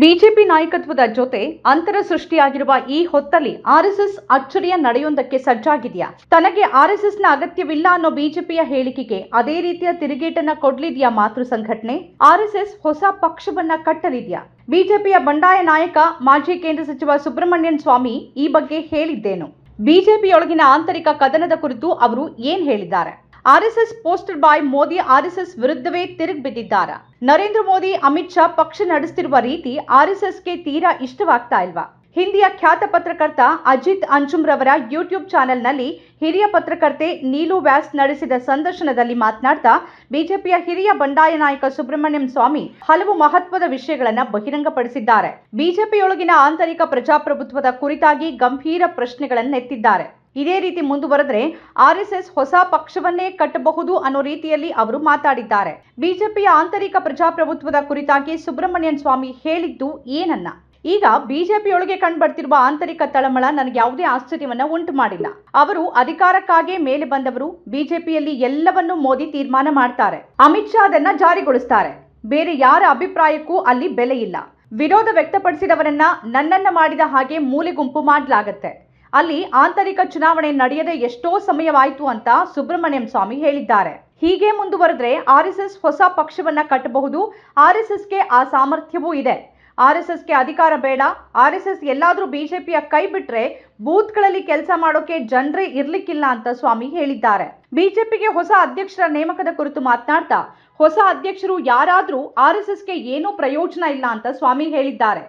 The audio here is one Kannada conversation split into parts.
ಬಿಜೆಪಿ ನಾಯಕತ್ವದ ಜೊತೆ ಅಂತರ ಸೃಷ್ಟಿಯಾಗಿರುವ ಈ ಹೊತ್ತಲ್ಲಿ ಆರ್ಎಸ್ಎಸ್ ಅಚ್ಚರಿಯ ನಡೆಯೊಂದಕ್ಕೆ ಸಜ್ಜಾಗಿದೆಯಾ? ತನಗೆ ಆರ್ಎಸ್ಎಸ್ನ ಅಗತ್ಯವಿಲ್ಲ ಅನ್ನೋ ಬಿಜೆಪಿಯ ಹೇಳಿಕೆಗೆ ಅದೇ ರೀತಿಯ ತಿರುಗೇಟನ್ನ ಕೊಡ್ಲಿದೆಯಾ ಮಾತೃ ಸಂಘಟನೆ? ಆರ್ಎಸ್ಎಸ್ ಹೊಸ ಪಕ್ಷವನ್ನ ಕಟ್ಟಲಿದೆಯಾ? ಬಿಜೆಪಿಯ ಬಂಡಾಯ ನಾಯಕ, ಮಾಜಿ ಕೇಂದ್ರ ಸಚಿವ ಸುಬ್ರಹ್ಮಣ್ಯನ್ ಸ್ವಾಮಿ ಈ ಬಗ್ಗೆ ಹೇಳಿದ್ದೇನು? ಬಿಜೆಪಿಯೊಳಗಿನ ಆಂತರಿಕ ಕದನದ ಕುರಿತು ಅವರು ಏನ್ ಹೇಳಿದ್ದಾರೆ? RSS poster boy Modi RSS ವಿರುದ್ಧವೇ ತಿರುಗಿ ಬಿದ್ದಿದ್ದಾರೆ. ನರೇಂದ್ರ ಮೋದಿ, ಅಮಿತ್ ಶಾ ಪಕ್ಷ ನಡೆಸ್ತಿರುವ ರೀತಿ ಆರ್ಎಸ್ಎಸ್ಗೆ ತೀರಾ ಇಷ್ಟವಾಗ್ತಾ ಇಲ್ವಾ? ಹಿಂದಿಯ ಖ್ಯಾತ ಪತ್ರಕರ್ತ ಅಜಿತ್ ಅಂಜುಮ್ ರವರ ಯೂಟ್ಯೂಬ್ ಚಾನೆಲ್ನಲ್ಲಿ ಹಿರಿಯ ಪತ್ರಕರ್ತೆ ನೀಲು ವ್ಯಾಸ್ ನಡೆಸಿದ ಸಂದರ್ಶನದಲ್ಲಿ ಮಾತನಾಡ್ತಾ, ಬಿಜೆಪಿಯ ಹಿರಿಯ ಬಂಡಾಯ ನಾಯಕ ಸುಬ್ರಹ್ಮಣ್ಯಂ ಸ್ವಾಮಿ ಹಲವು ಮಹತ್ವದ ವಿಷಯಗಳನ್ನ ಬಹಿರಂಗಪಡಿಸಿದ್ದಾರೆ. ಬಿಜೆಪಿಯೊಳಗಿನ ಆಂತರಿಕ ಪ್ರಜಾಪ್ರಭುತ್ವದ ಕುರಿತಾಗಿ ಗಂಭೀರ ಪ್ರಶ್ನೆಗಳನ್ನೆತ್ತಿದ್ದಾರೆ. ಇದೇ ರೀತಿ ಮುಂದುವರೆದ್ರೆ ಆರ್ಎಸ್ಎಸ್ ಹೊಸ ಪಕ್ಷವನ್ನೇ ಕಟ್ಟಬಹುದು ಅನ್ನೋ ರೀತಿಯಲ್ಲಿ ಅವರು ಮಾತಾಡಿದ್ದಾರೆ. ಬಿಜೆಪಿಯ ಆಂತರಿಕ ಪ್ರಜಾಪ್ರಭುತ್ವದ ಕುರಿತಾಗಿ ಸುಬ್ರಹ್ಮಣ್ಯನ್ ಸ್ವಾಮಿ ಹೇಳಿದ್ದು ಏನನ್ನ? ಈಗ ಬಿಜೆಪಿಯೊಳಗೆ ಕಂಡುಬರ್ತಿರುವ ಆಂತರಿಕ ತಳಮಳ ನನಗೆ ಯಾವುದೇ ಆಶ್ಚರ್ಯವನ್ನ ಉಂಟು ಮಾಡಿಲ್ಲ. ಅವರು ಅಧಿಕಾರಕ್ಕಾಗಿ ಮೇಲೆ ಬಂದವರು ಬಿಜೆಪಿಯಲ್ಲಿ ಎಲ್ಲವನ್ನೂ ಮೋದಿ ತೀರ್ಮಾನ ಮಾಡ್ತಾರೆ. ಅಮಿತ್ ಶಾ ಅದನ್ನ ಜಾರಿಗೊಳಿಸ್ತಾರೆ. ಬೇರೆ ಯಾರ ಅಭಿಪ್ರಾಯಕ್ಕೂ ಅಲ್ಲಿ ಬೆಲೆ ಇಲ್ಲ. ವಿರೋಧ ವ್ಯಕ್ತಪಡಿಸಿದವರನ್ನ ನನ್ನನ್ನ ಮಾಡಿದ ಹಾಗೆ ಮೂಲೆ ಗುಂಪು ಮಾಡಲಾಗತ್ತೆ. ಅಲ್ಲಿ ಆಂತರಿಕ ಚುನಾವಣೆ ನಡೆಯದೆ ಎಷ್ಟೋ ಸಮಯವಾಯಿತು ಅಂತ ಸುಬ್ರಹ್ಮಣ್ಯಂ ಸ್ವಾಮಿ ಹೇಳಿದ್ದಾರೆ. ಹೀಗೆ ಮುಂದುವರೆದ್ರೆ ಆರ್ಎಸ್ಎಸ್ ಹೊಸ ಪಕ್ಷವನ್ನ ಕಟ್ಟಬಹುದು. ಆರ್ಎಸ್ಎಸ್ಗೆ ಆ ಸಾಮರ್ಥ್ಯವೂ ಇದೆ. ಆರ್ಎಸ್ಎಸ್ಗೆ ಅಧಿಕಾರ ಬೇಡ. ಆರ್ಎಸ್ಎಸ್ ಎಲ್ಲಾದ್ರೂ ಬಿಜೆಪಿಯ ಕೈ ಬಿಟ್ರೆ ಬೂತ್ಗಳಲ್ಲಿ ಕೆಲಸ ಮಾಡೋಕೆ ಜನರೇ ಇರ್ಲಿಕ್ಕಿಲ್ಲ ಅಂತ ಸ್ವಾಮಿ ಹೇಳಿದ್ದಾರೆ. ಬಿಜೆಪಿಗೆ ಹೊಸ ಅಧ್ಯಕ್ಷರ ನೇಮಕದ ಕುರಿತು ಮಾತನಾಡ್ತಾ, ಹೊಸ ಅಧ್ಯಕ್ಷರು ಯಾರಾದ್ರೂ ಆರ್ಎಸ್ಎಸ್ಗೆ ಏನೂ ಪ್ರಯೋಜನ ಇಲ್ಲ ಅಂತ ಸ್ವಾಮಿ ಹೇಳಿದ್ದಾರೆ.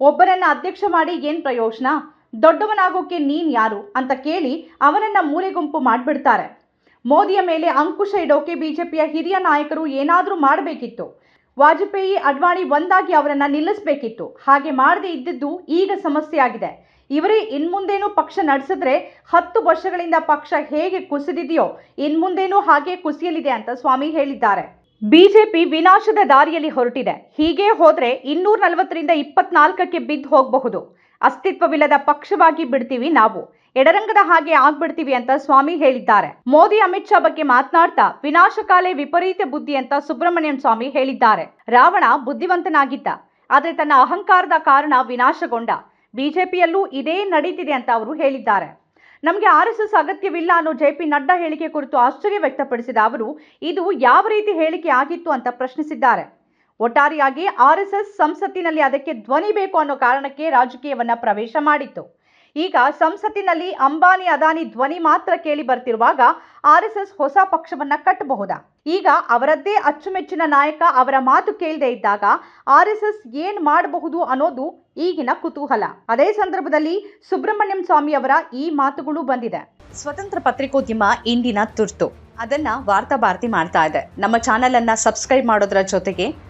ಒಬ್ಬರನ್ನ ಅಧ್ಯಕ್ಷ ಮಾಡಿ ಏನ್ ಪ್ರಯೋಜನ? ದೊಡ್ಡವನಾಗೋಕೆ ನೀನ್ ಯಾರು ಅಂತ ಕೇಳಿ ಅವನನ್ನ ಮೂಲೆಗುಂಪು ಮಾಡಿಬಿಡ್ತಾರೆ. ಮೋದಿಯ ಮೇಲೆ ಅಂಕುಶ ಇಡೋಕೆ ಬಿಜೆಪಿಯ ಹಿರಿಯ ನಾಯಕರು ಏನಾದರೂ ಮಾಡಬೇಕಿತ್ತು. ವಾಜಪೇಯಿ, ಅಡ್ವಾಣಿ ಒಂದಾಗಿ ಅವರನ್ನ ನಿಲ್ಲಿಸಬೇಕಿತ್ತು. ಹಾಗೆ ಮಾಡದೇ ಇದ್ದಿದ್ದು ಈಗ ಸಮಸ್ಯೆ ಆಗಿದೆ. ಇವರೇ ಇನ್ಮುಂದೇನೂ ಪಕ್ಷ ನಡೆಸಿದ್ರೆ ಹತ್ತು ವರ್ಷಗಳಿಂದ ಪಕ್ಷ ಹೇಗೆ ಕುಸಿದಿದೆಯೋ ಇನ್ಮುಂದೇನೂ ಹಾಗೆ ಕುಸಿಯಲಿದೆ ಅಂತ ಸ್ವಾಮಿ ಹೇಳಿದ್ದಾರೆ. ಬಿಜೆಪಿ ವಿನಾಶದ ದಾರಿಯಲ್ಲಿ ಹೊರಟಿದೆ. ಹೀಗೆ ಹೋದ್ರೆ ಇನ್ನೂರ ನಲವತ್ತರಿಂದ ಇಪ್ಪತ್ನಾಲ್ಕಕ್ಕೆ ಬಿದ್ದು ಹೋಗಬಹುದು. ಅಸ್ತಿತ್ವವಿಲ್ಲದ ಪಕ್ಷವಾಗಿ ಬಿಡ್ತೀವಿ ನಾವು. ಎಡರಂಗದ ಹಾಗೆ ಆಗ್ಬಿಡ್ತೀವಿ ಅಂತ ಸ್ವಾಮಿ ಹೇಳಿದ್ದಾರೆ. ಮೋದಿ, ಅಮಿತ್ ಶಾ ಬಗ್ಗೆ ಮಾತನಾಡ್ತಾ ವಿನಾಶಕಾಲೆ ವಿಪರೀತ ಬುದ್ಧಿ ಅಂತ ಸುಬ್ರಹ್ಮಣ್ಯಂ ಸ್ವಾಮಿ ಹೇಳಿದ್ದಾರೆ. ರಾವಣ ಬುದ್ಧಿವಂತನಾಗಿದ್ದ. ಆದರೆ ತನ್ನ ಅಹಂಕಾರದ ಕಾರಣ ವಿನಾಶಗೊಂಡ. ಬಿಜೆಪಿಯಲ್ಲೂ ಇದೇ ನಡೀತಿದೆ ಅಂತ ಅವರು ಹೇಳಿದ್ದಾರೆ. ನಮಗೆ ಆರ್ ಎಸ್ ಎಸ್ ಅಗತ್ಯವಿಲ್ಲ ಅನ್ನೋ ಜೆ ಪಿ ನಡ್ಡಾ ಹೇಳಿಕೆ ಕುರಿತು ಆಶ್ಚರ್ಯ ವ್ಯಕ್ತಪಡಿಸಿದ ಅವರು, ಇದು ಯಾವ ರೀತಿ ಹೇಳಿಕೆ ಆಗಿತ್ತು ಅಂತ ಪ್ರಶ್ನಿಸಿದ್ದಾರೆ. ಒಟ್ಟಾರೆಯಾಗಿ ಆರ್ಎಸ್ಎಸ್ ಸಂಸತ್ತಿನಲ್ಲಿ ಅದಕ್ಕೆ ಧ್ವನಿ ಬೇಕು ಅನ್ನೋ ಕಾರಣಕ್ಕೆ ರಾಜಕೀಯವನ್ನ ಪ್ರವೇಶ ಮಾಡಿತ್ತು. ಈಗ ಸಂಸತ್ತಿನಲ್ಲಿ ಅಂಬಾನಿ ಅದಾನಿ ಧ್ವನಿ ಮಾತ್ರ ಕೇಳಿ ಬರ್ತಿರುವಾಗ ಆರ್ಎಸ್ಎಸ್ ಹೊಸ ಪಕ್ಷವನ್ನ ಕಟ್ಟಬಹುದಾ? ಈಗ ಅವರದ್ದೇ ಅಚ್ಚುಮೆಚ್ಚಿನ ನಾಯಕ ಅವರ ಮಾತು ಕೇಳದೆ ಇದ್ದಾಗ ಆರ್ಎಸ್ಎಸ್ ಏನ್ ಮಾಡಬಹುದು ಅನ್ನೋದು ಈಗಿನ ಕುತೂಹಲ. ಅದೇ ಸಂದರ್ಭದಲ್ಲಿ ಸುಬ್ರಹ್ಮಣ್ಯಂ ಸ್ವಾಮಿ ಅವರ ಈ ಮಾತುಗಳು ಬಂದಿದೆ. ಸ್ವತಂತ್ರ ಪತ್ರಿಕೋದ್ಯಮ ಇಂದಿನ ತುರ್ತು. ಅದನ್ನ ವಾರ್ತಾ ಭಾರತಿ ಮಾಡ್ತಾ ಇದೆ. ನಮ್ಮ ಚಾನೆಲ್ ಅನ್ನ ಸಬ್ಸ್ಕ್ರೈಬ್ ಮಾಡೋದ್ರ ಜೊತೆಗೆ